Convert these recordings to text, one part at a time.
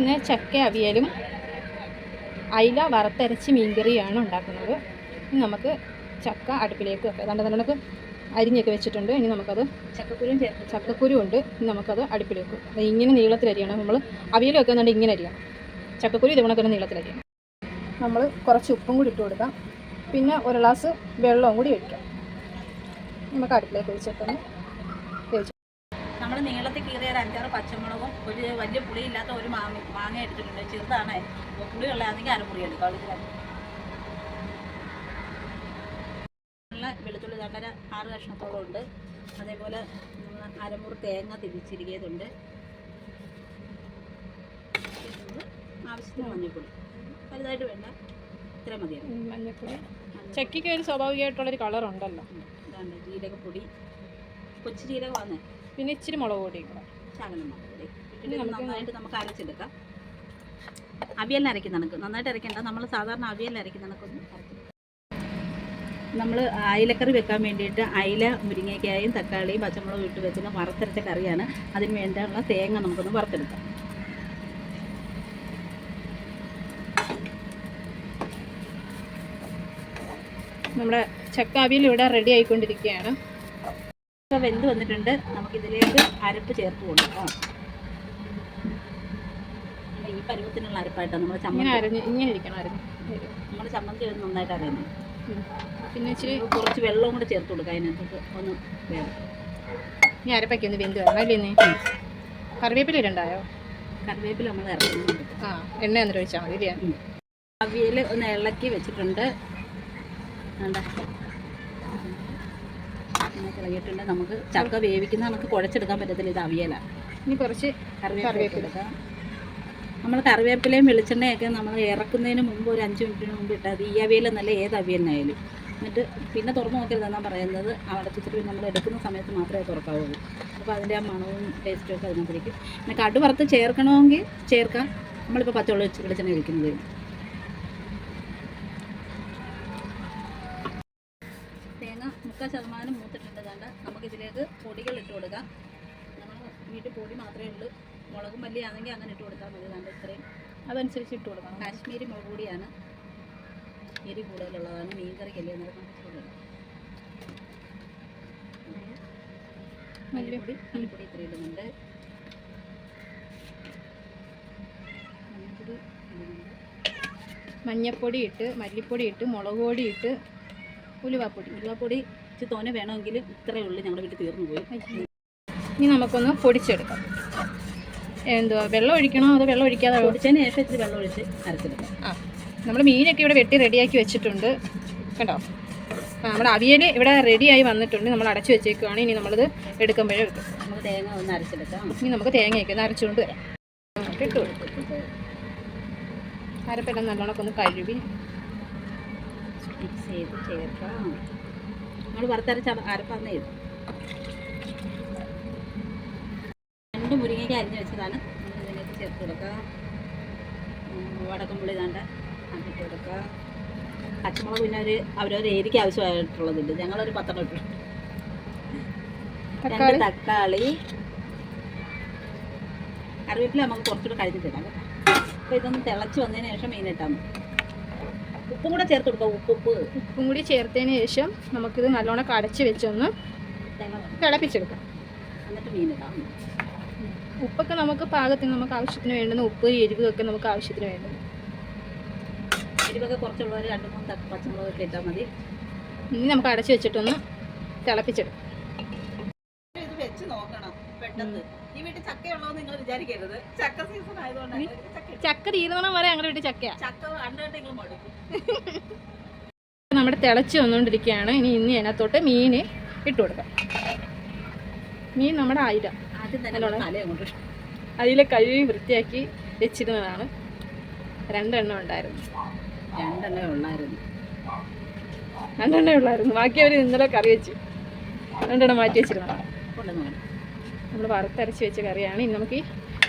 ഇന്ന് ചക്ക അവിയലും അയില വറുത്തരച്ച് മീൻകറിയാണ് ഉണ്ടാക്കുന്നത്. ഇനി നമുക്ക് ചക്ക അടുപ്പിലേക്ക് വെക്കാം. അതുകൊണ്ട് തന്നെ നമുക്ക് അരിഞ്ഞൊക്കെ വെച്ചിട്ടുണ്ട്. ഇനി നമുക്കത് ചക്കക്കുരും ചക്കക്കുരു ഉണ്ട് ഇനി നമുക്കത് അടുപ്പിലേക്ക് അത് ഇങ്ങനെ നീളത്തിലരിയണം. നമ്മൾ അവിയൽ വെക്കുന്നുണ്ട് ഇങ്ങനെ അരിയണം. ചക്കക്കുരു ഇതുകൊണ്ടൊക്കെ നീളത്തിൽ അരിയണം നമ്മൾ കുറച്ച് ഉപ്പും കൂടി ഇട്ട് കൊടുക്കാം. പിന്നെ ഒരു ഗ്ലാസ് വെള്ളവും കൂടി ഒഴിക്കാം. നമുക്ക് അടുപ്പിലേക്ക് വേവിച്ച് നമ്മൾ നീളത്തിൽ കീറിയ ഒരു അഞ്ചാറ് പച്ചമുളകും ഒരു വലിയ പുളിയില്ലാത്ത ഒരു മാങ്ങ മാങ്ങ എടുത്തിട്ടുണ്ട്. ചെറുതാണ്. പുളിയുള്ളതാണെങ്കിൽ അരമുറി എടുക്കാം. വെളുത്തുള്ളി നല്ല വെളുത്തുള്ളി രണ്ടര ആറ് കഷ്ണത്തോളം ഉണ്ട്. അതേപോലെ അരമുറി തേങ്ങ തിരിച്ചിരിക്കുന്നുണ്ട് ആവശ്യത്തിന് മഞ്ഞൾപ്പൊടി. വലുതായിട്ട് വേണ്ട. ഇത്ര മതിയാണ് മഞ്ഞൾപ്പൊടി. ചക്കിക്ക് ഒരു സ്വാഭാവികമായിട്ടുള്ളൊരു കളറുണ്ടല്ലോ ജീരകപ്പൊടി. കൊച്ചു ജീരകമാണ്. പിന്നെ ഇച്ചിരി മുളക് പൊടി. ശകലം നമുക്ക് നന്നായിട്ട് നമുക്ക് അരച്ചെടുക്കാം. അവിയലിന് അരയ്ക്കുന്ന കണക്ക് നന്നായിട്ട് അരയ്ക്കേണ്ട. നമ്മൾ സാധാരണ അവിയലിന് അരയ്ക്കുന്ന കണക്കൊന്ന് നമ്മൾ അയിലക്കറി വെക്കാൻ വേണ്ടിയിട്ട് അയില മുരിങ്ങയ്ക്കായും തക്കാളിയും പച്ചമുളകും ഇട്ട് വെക്കുന്ന വറുത്തരച്ച കറിയാണ്. അതിന് വേണ്ടിയുള്ള തേങ്ങ നമുക്കൊന്ന് വറുത്തെടുക്കാം. നമ്മുടെ ചക്ക അവിയൽ ഇവിടെ റെഡി ആയിക്കൊണ്ടിരിക്കുകയാണ്. ഇപ്പോൾ വെന്ത് വന്നിട്ടുണ്ട്. നമുക്കിതിലേക്ക് അരപ്പ് ചേർത്ത് കൊടുക്കാം. ഈ പരുവത്തിനുള്ള അരപ്പായിട്ടാണ് നമ്മൾ ചമ്മന്തി. അരഞ്ഞ് ഇങ്ങനെ ഇരിക്കണം നമ്മൾ ചമ്മന്തി ഒന്ന് നന്നായിട്ട് അറിയുന്നത് പിന്നെ ഇച്ചിരി കുറച്ച് വെള്ളവും കൂടെ ചേർത്ത് കൊടുക്കാം അതിനകത്തേക്ക് ഒന്ന് വേണം ഇനി അരപ്പൊക്കെ ഒന്ന് വെന്ത് വേണം അല്ലേ കറിവേപ്പില ഇടണ്ടായോ? കറിവേപ്പില നമ്മൾ ഇറക്കുന്നുണ്ട് ആ എണ്ണ എന്നിട്ട് ഒഴിച്ചാൽ മതി ഇല്ലേ? അവിയൽ ഒന്ന് ഇളക്കി വെച്ചിട്ടുണ്ട്. വേണ്ട. ഇങ്ങനെ ഇളകിയിട്ടുണ്ട് നമുക്ക് ചക്ക വേവിക്കുന്ന നമുക്ക് കുഴച്ചെടുക്കാൻ പറ്റത്തില്ല. ഇത് അവിയലാണ് ഇനി കുറച്ച് കറിവേപ്പില. എടുക്കാം നമ്മൾ കറിവേപ്പിലയും വെളിച്ചെണ്ണയൊക്കെ നമ്മൾ ഇറക്കുന്നതിന് മുമ്പ് ഒരു അഞ്ച് മിനിറ്റിന് മുമ്പ് ഇട്ടാൽ ഈ അവിയൽ നല്ല ഏത് അവിയലിനായാലും. എന്നിട്ട് പിന്നെ തുറന്നു നോക്കരുതെന്നാണ് പറയുന്നത്. അടച്ചിട്ട് നമ്മൾ എടുക്കുന്ന സമയത്ത് മാത്രമേ തുറക്കാവുള്ളൂ. അപ്പോൾ അതിന്റെ ആ മണവും ടേസ്റ്റും ഒക്കെ അതിനകത്തിരിക്കും. പിന്നെ കടുവറുത്ത് ചേർക്കണമെങ്കിൽ ചേർക്കാം. നമ്മളിപ്പോൾ പച്ചവെള്ളം വെളിച്ചെണ്ണ ഒഴിക്കുന്നത്. വീട്ടിൽ പൊടി മാത്രമേ ഉള്ളൂ. മുളകും മല്ലി ആണെങ്കിൽ അങ്ങനെ ഇട്ട് കൊടുത്താൽ മതി. നല്ല ഇത്രയും അതനുസരിച്ച് ഇട്ട് കൊടുക്കണം. കാശ്മീരി മുളക് പൊടിയാണ് എരി കൂടുതലുള്ളതാണ്. മീൻ കറിക്കല്ലേ എന്നൊക്കെ കൂടുതൽ. മല്ലിപ്പൊടി. മല്ലിപ്പൊടി ഇത്ര ഇടുന്നുണ്ട്. മഞ്ഞൾപ്പൊടി ഇടുന്നുണ്ട്. മഞ്ഞപ്പൊടി ഇട്ട് മല്ലിപ്പൊടി ഇട്ട് മുളക് പൊടി ഇട്ട് ഉലുവാപ്പൊടി. ഉലുവാപ്പൊടി ഇച്ചിരി തോനെ വേണമെങ്കിൽ ഇത്രയേ ഉള്ളൂ. ഞങ്ങളുടെ വീട്ടിൽ തീർന്നു പോയി. ഇനി നമുക്കൊന്ന് പൊടിച്ചെടുക്കാം. എന്തുവാ വെള്ളം ഒഴിക്കണോ അതോ വെള്ളം ഒഴിക്കാതെ പൊടിച്ചതിന് ശേഷം ഇച്ചിരി വെള്ളം ഒഴിച്ച് അരച്ചെടുക്കാം. ആ നമ്മൾ മീനൊക്കെ ഇവിടെ വെട്ടി റെഡിയാക്കി വെച്ചിട്ടുണ്ട്. കണ്ടോ? ആ നമ്മുടെ അവിയൽ ഇവിടെ റെഡിയായി വന്നിട്ടുണ്ട്. നമ്മൾ അടച്ചു വെച്ചേക്കുവാണ്. ഇനി നമ്മളിത് എടുക്കുമ്പോഴേ എടുക്കും നമുക്ക് തേങ്ങ ഒന്ന് അരച്ചെടുക്കാം. ഇനി നമുക്ക് തേങ്ങയൊക്കെ ഒന്ന് അരച്ചുകൊണ്ട് വരാം. ഇട്ട് കൊടുക്കും. അരപ്പെല്ലാം നല്ലോണം ഒന്ന് കഴുകി. മിക്സ് ചെയ്ത് ചേർക്കാം. നമ്മൾ വറുത്തരച്ച അരപ്പാന്നേ രണ്ട് മുരിങ്ങയ്ക്ക് അരിഞ്ഞ് വെച്ചതാണ്. ഇതിലേക്ക് ചേർത്ത് കൊടുക്കാം വടക്കമ്പുള്ളി ദാണ്ട അതിട്ട് കൊടുക്കാം പച്ചമുളക് പിന്നെ ഒരു അവരവർ ഏരിക്ക് ആവശ്യമായിട്ടുള്ളതുണ്ട് ഞങ്ങളൊരു പത്തെണ്ണം ഇട്ടു. രണ്ട് തക്കാളി. കറിവേപ്പില നമുക്ക് കുറച്ചുകൂടെ കഴിഞ്ഞിട്ടിടാം കേട്ടോ. അപ്പോൾ ഇതൊന്ന് തിളച്ച് വന്നതിന് ശേഷം മീനിട്ടാൽ മതി. ഉപ്പും കൂടെ ചേർത്ത് കൊടുക്കാം. ഉപ്പ് ഉപ്പ്. ഉപ്പും കൂടി ചേർത്തതിന് ശേഷം നമുക്കിത് നല്ലോണം കടച്ച് വെച്ചൊന്ന്. തിളപ്പിച്ചെടുക്കാം. എന്നിട്ട് മീനിടാം ഉപ്പൊക്കെ നമുക്ക് പാകത്തിന് നമുക്ക് ആവശ്യത്തിന് വേണ്ടുന്ന ഉപ്പ് എരിവൊക്കെ നമുക്ക് ആവശ്യത്തിന് വേണ്ടുന്നു എരിവൊക്കെ കുറച്ചുള്ളവർ രണ്ട് മൂന്ന് തക്ക പച്ചമുളകൊക്കെ ഇട്ടാൽ മതി. ഇനി നമുക്ക് അടച്ചു വെച്ചിട്ടൊന്ന് തിളപ്പിച്ചെടുക്കും. ഇത് വെച്ച് നോക്കണം പെട്ടെന്ന്. ഈ വീട്ടിൽ നിങ്ങൾ വിചാരിക്കരുത്. ചക്ക സീസൺ ആയതുകൊണ്ടാണ് ചക്ക ചക്ക വരെ ഞങ്ങളുടെ വീട്ടിൽ ചക്കയാ. ചക്ക കണ്ടിട്ട് നിങ്ങൾ മടുക്കും. നമ്മുടെ തിളച്ച് വന്നുകൊണ്ടിരിക്കുകയാണ് ഇനി ഇന്ന് അതിനകത്തോട്ട് മീൻ ഇട്ട് കൊടുക്കാം. മീൻ നമ്മുടെ ആയിര അതിലെ കഴുകി വൃത്തിയാക്കി വെച്ചിരുന്നതാണ് രണ്ടെണ്ണം ഉണ്ടായിരുന്നു. രണ്ടെണ്ണേ ഉള്ളായിരുന്നു. രണ്ടെണ്ണേ ഉള്ളായിരുന്നു. ബാക്കി അവർ ഇന്നലെ കറി വെച്ചു. രണ്ടെണ്ണം മാറ്റി വെച്ചിരുന്നതാണ്. നമ്മൾ വറുത്തരച്ച് വെച്ച കറിയാണ്. ഇനി നമുക്ക്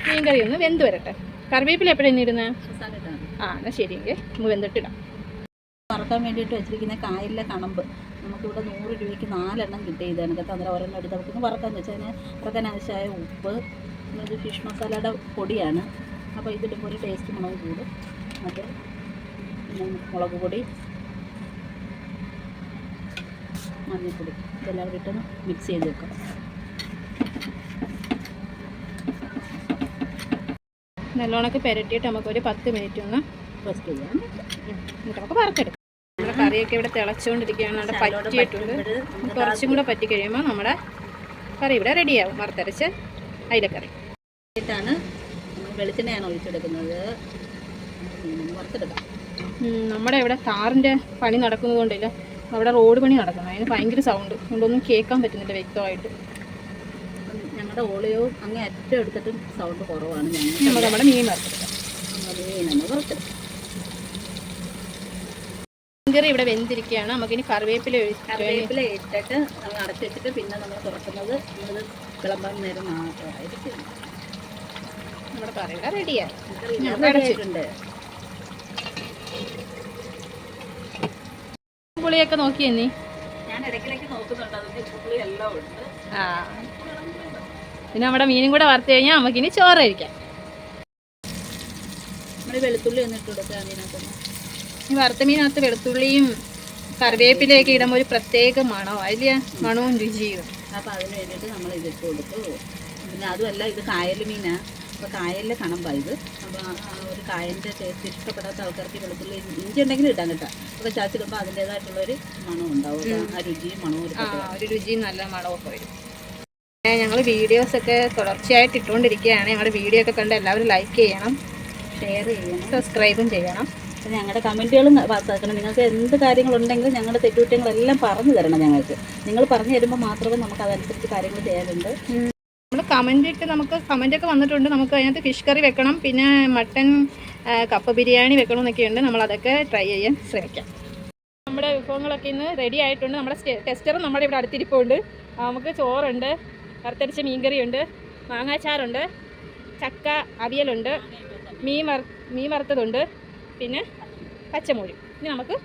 മീൻ കറി ഒന്ന് വെന്ത് വരട്ടെ. കറിവേപ്പില എപ്പോഴാണ് ഇരുന്ന് ആ എന്നാൽ ശരിയെങ്കിൽ നമുക്ക് വെന്തിട്ടിടാം വറുക്കാൻ വേണ്ടിയിട്ട് വെച്ചിരിക്കുന്ന കായലിലെ കണമ്പ്. നമുക്കിവിടെ നൂറ് രൂപയ്ക്ക് നാലെണ്ണം കിട്ടി ഇത് കണക്കത്ത് അന്നേരം ഒരെണ്ണം എടുത്ത് നമുക്കൊന്ന് വറക്കാൻ വെച്ചാൽ അതിന് വറുക്കാൻ ആവശ്യമായ ഉപ്പ് ഇത് ഫിഷ് മസാലയുടെ പൊടിയാണ്. അപ്പോൾ ഇതിടുമ്പോൾ ഒരു ടേസ്റ്റ് മുളക് കൂടും. അത് പിന്നെ മുളക് പൊടി മഞ്ഞൾപ്പൊടി ഇതെല്ലാം കൂടി ഇട്ടൊന്ന് മിക്സ് ചെയ്ത് വെക്കാം. നല്ലോണക്ക് പുരട്ടിയിട്ട് നമുക്കൊരു പത്ത് മിനിറ്റ് ഒന്ന് റെസ്റ്റ് ചെയ്യാം. എന്നിട്ട് നമുക്ക് വറുത്തെടുക്കാം. കറിയൊക്കെ ഇവിടെ തിളച്ചുകൊണ്ടിരിക്കുകയാണ്. നമ്മുടെ പറ്റിയിട്ടുണ്ട്. കുറച്ചും കൂടെ പറ്റി കഴിയുമ്പോൾ നമ്മുടെ കറി ഇവിടെ റെഡിയാവും. വറുത്തരച്ച് അയിലക്കറി. നമ്മൾ വെളിച്ചെണ്ണയാണ് ഒഴിച്ചെടുക്കുന്നത്. വറുത്തെടുക്കാം. നമ്മുടെ ഇവിടെ താറിന്റെ പണി നടക്കുന്നത് കൊണ്ടില്ല അവിടെ റോഡ് പണി നടക്കുന്നത് അതിന് ഭയങ്കര സൗണ്ട് കൊണ്ടൊന്നും കേൾക്കാൻ പറ്റുന്നില്ല വ്യക്തമായിട്ട്. ഞങ്ങളുടെ ഓളിയോ അങ്ങേ അറ്റം എടുത്തിട്ടും സൗണ്ട് കുറവാണ്. ഞങ്ങൾ നമ്മൾ നമ്മുടെ മീൻ വറുത്തെടുക്കാം. നമ്മൾ വറുത്തെടുക്കാം. മീൻകറി ഇവിടെ വെന്തിരിക്കുകയാണ്. നമുക്കിനി കറിവേപ്പില കറിവേപ്പില ഇട്ടിട്ട് നമ്മൾ അടച്ചു വെച്ചിട്ട് പിന്നെ നമ്മൾ തുറക്കുന്നത് നമ്മൾ വിളമ്പാൻ നേരം മാത്രമായിരിക്കും. നമ്മുടെ കറിയുടെ കറി ഞാൻ ready പുളിയൊക്കെ നോക്കിയേ നീ? ഞാൻ ഇടയ്ക്കിടയ്ക്ക് നോക്കുന്നുണ്ട്. അതിന്റെ പുളി എല്ലാം ഉണ്ട്. ആ. പിന്നെ നമ്മുടെ മീനും കൂടെ വറുത്ത് കഴിഞ്ഞാൽ നമുക്കിനി ചോറ് കഴിക്കാം. നമ്മൾ വെളുത്തുള്ളി ഒന്ന് ഇട്ട് കൊടുക്കുക അതിനകത്തൊന്ന് ഈ വറുത്ത മീനകത്ത് വെളുത്തുള്ളിയും കറിവേപ്പിലയൊക്കെ ഇടുമ്പോൾ ഒരു പ്രത്യേക മണോ? അതിൽ മണവും രുചിയും. അപ്പോൾ അതിന് വേണ്ടിയിട്ട് നമ്മൾ ഇത് ഇട്ട് കൊടുത്തു. പിന്നെ അതുമല്ല ഇത് കായൽ മീനാണ് അപ്പോൾ കായലിലെ കണമ്പാണ് ഇത്. അപ്പോൾ ഒരു കായലിന്റെ ടേസ്റ്റ് ഇഷ്ടപ്പെടാത്ത ആൾക്കാർക്ക് വെളുത്തുള്ളി ഇഞ്ചി ഉണ്ടെങ്കിൽ ഇടാൻ കേട്ടോ. അപ്പോൾ ചാച്ചിടുമ്പോൾ അതിന്റേതായിട്ടുള്ളൊരു മണം ഉണ്ടാവും. ആ രുചിയും മണവും ആ ഒരു രുചിയും നല്ല മണമൊക്കെ വരും. ഞങ്ങൾ വീഡിയോസൊക്കെ തുടർച്ചയായിട്ട് ഇട്ടുകൊണ്ടിരിക്കുകയാണ് ഞങ്ങളുടെ വീഡിയോ ഒക്കെ കണ്ട് എല്ലാവരും ലൈക്ക് ചെയ്യണം ഷെയർ ചെയ്യണം സബ്സ്ക്രൈബും ചെയ്യണം. അപ്പോൾ ഞങ്ങളുടെ കമന്റുകളും പാസ്സാക്കണം നിങ്ങൾക്ക് എന്ത് കാര്യങ്ങളുണ്ടെങ്കിലും ഞങ്ങളുടെ തെറ്റുകുറ്റങ്ങളെല്ലാം പറഞ്ഞു തരണം ഞങ്ങൾക്ക്. നിങ്ങൾ പറഞ്ഞു തരുമ്പോൾ മാത്രമേ നമുക്ക് അതനുസരിച്ച് കാര്യങ്ങൾ ചെയ്യാനുണ്ട് നമ്മൾ കമന്റ് ഇട്ട് നമുക്ക് കമന്റ് ഒക്കെ വന്നിട്ടുണ്ട്. നമുക്ക് അതിനകത്ത് ഫിഷ് കറി വെക്കണം പിന്നെ മട്ടൻ കപ്പ ബിരിയാണി വെക്കണം എന്നൊക്കെയുണ്ട് നമ്മൾ അതൊക്കെ ട്രൈ ചെയ്യാൻ ശ്രമിക്കാം. നമ്മുടെ വിഭവങ്ങളൊക്കെ ഇന്ന് റെഡി ആയിട്ടുണ്ട്. നമ്മുടെ ടെസ്റ്ററും നമ്മുടെ ഇവിടെ അടുത്തിരിപ്പുണ്ട്. നമുക്ക് ചോറുണ്ട് വറുത്തരച്ച മീൻകറിയുണ്ട് മാങ്ങാച്ചാറുണ്ട് ചക്ക അവിയലുണ്ട് മീൻ മീൻ വറുത്തതുണ്ട്. പിന്നെ പച്ചമോരും ഇനി നമുക്ക്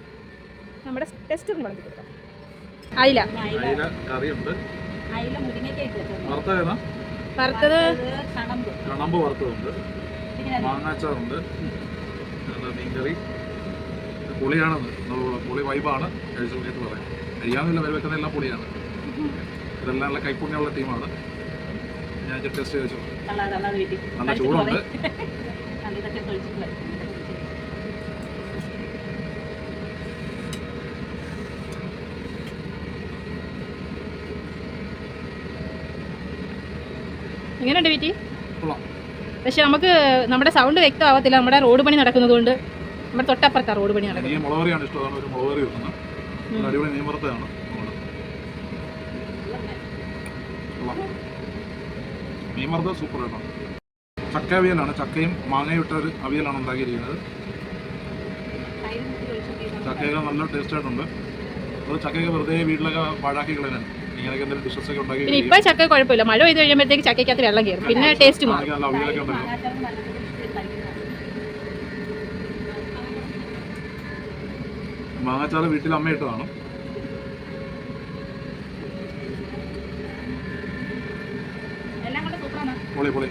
നമ്മുടെ ടെസ്റ്റ് ഒന്ന് വിളമ്പി കൊടുക്കാം. അയില. അയില മുരിങ്ങയ്ക്ക വറുത്തത്? കണമ്പ്. കണമ്പ് വറുത്തതുണ്ട്. മാങ്ങാച്ചാറുണ്ട്. മീൻകറി. പുളിയാണ്. പുളി വൈബാണ് കഴിച്ചു പറയാം. കഴിയാന്നില്ല വരെ വെക്കുന്ന എല്ലാം പുളിയാണ്. ഇതെല്ലാം നല്ല കൈപ്പുണ്യമുള്ള ടീമാണ് ഞാൻ ടെസ്റ്റ് വീട്ടിൽ. നല്ല ചൂടുണ്ട്. എങ്ങനെയുണ്ട് വീട്ടി? കൊള്ളാം. പക്ഷെ നമുക്ക് നമ്മുടെ സൗണ്ട് വ്യക്തമാവത്തില്ല. നമ്മുടെ റോഡ് പണി നടക്കുന്നത് കൊണ്ട് നമ്മുടെ തൊട്ടപ്പുറത്താണ് റോഡ് പണി നടക്കുന്നത്. മീൻ വറുത്തത് സൂപ്പർ കേട്ടോ ചക്ക അവിയലാണ്. ചക്കയും മാങ്ങയും ഇട്ട ഒരു അവിയലാണ് ഉണ്ടാക്കിയിരിക്കുന്നത്. ചക്കയൊക്കെ നല്ല ടേസ്റ്റ് ആയിട്ടുണ്ട്. അത് ചക്കയൊക്കെ വെറുതെ വീട്ടിലൊക്കെ പാഴാക്കി കളയാനാണ്. പിന്നെ ഇപ്പം ചക്ക കുഴപ്പമില്ല. മഴ പെയ്ത് കഴിയുമ്പോഴത്തേക്ക് ചക്കയ്ക്കകത്ത് വെള്ളം കയറും. പിന്നെ ടേസ്റ്റ് മാറും. മാങ്ങാച്ചാറ് വീട്ടിൽ അമ്മ ഇട്ടതാണ്? പൊളി പൊളി.